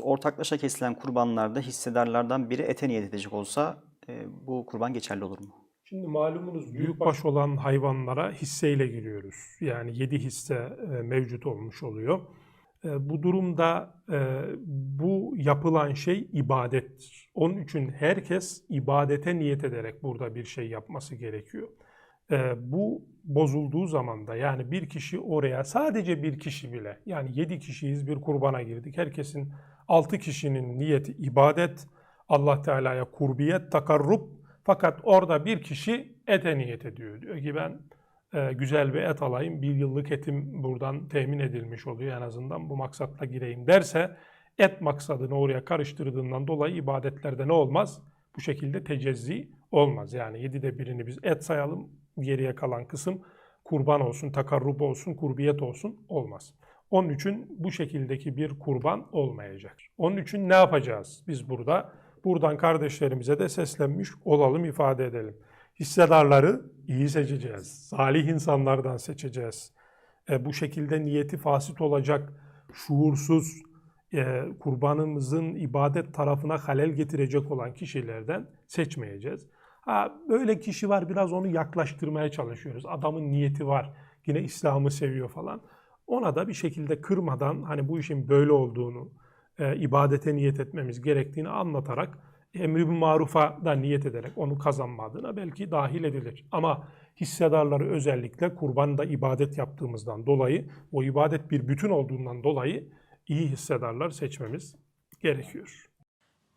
Ortaklaşa kesilen kurbanlarda hissedarlardan biri ete niyet edecek olsa e, bu kurban geçerli olur mu? Şimdi malumunuz büyükbaş olan hayvanlara hisseyle giriyoruz. Yani 7 hisse e, mevcut olmuş oluyor. E, Bu durumda e, bu yapılan şey ibadettir. Onun için herkes ibadete niyet ederek burada bir şey yapması gerekiyor. E, Bu bozulduğu zaman da yani bir kişi oraya sadece bir kişi bile yani 7 kişiyiz bir kurbana girdik. Herkesin 6 kişinin niyeti ibadet, Allah Teala'ya kurbiyet, takarrub fakat orada bir kişi ete niyet ediyor. Diyor ki ben e, güzel bir et alayım, bir yıllık etim buradan temin edilmiş oluyor en azından bu maksatla gireyim derse et maksadını oraya karıştırdığından dolayı ibadetlerde ne olmaz? Bu şekilde tecezzi olmaz. Yani yedide birini biz et sayalım, geriye kalan kısım kurban olsun, takarrub olsun, kurbiyet olsun olmaz. Onun için bu şekildeki bir kurban olmayacak. Onun için ne yapacağız biz burada? Buradan kardeşlerimize de seslenmiş olalım, ifade edelim. Hissedarları iyi seçeceğiz. Salih insanlardan seçeceğiz. E, bu şekilde niyeti fasit olacak, şuursuz, e, kurbanımızın ibadet tarafına halel getirecek olan kişilerden seçmeyeceğiz. Ha, böyle kişi var biraz onu yaklaştırmaya çalışıyoruz. Adamın niyeti var. Yine İslam'ı seviyor falan. Ona da bir şekilde kırmadan hani bu işin böyle olduğunu, e, ibadete niyet etmemiz gerektiğini anlatarak emri bil marufa da niyet ederek onu kazanma adına belki dahil edilir. Ama hissedarları özellikle kurbanda ibadet yaptığımızdan dolayı, o ibadet bir bütün olduğundan dolayı iyi hissedarlar seçmemiz gerekiyor.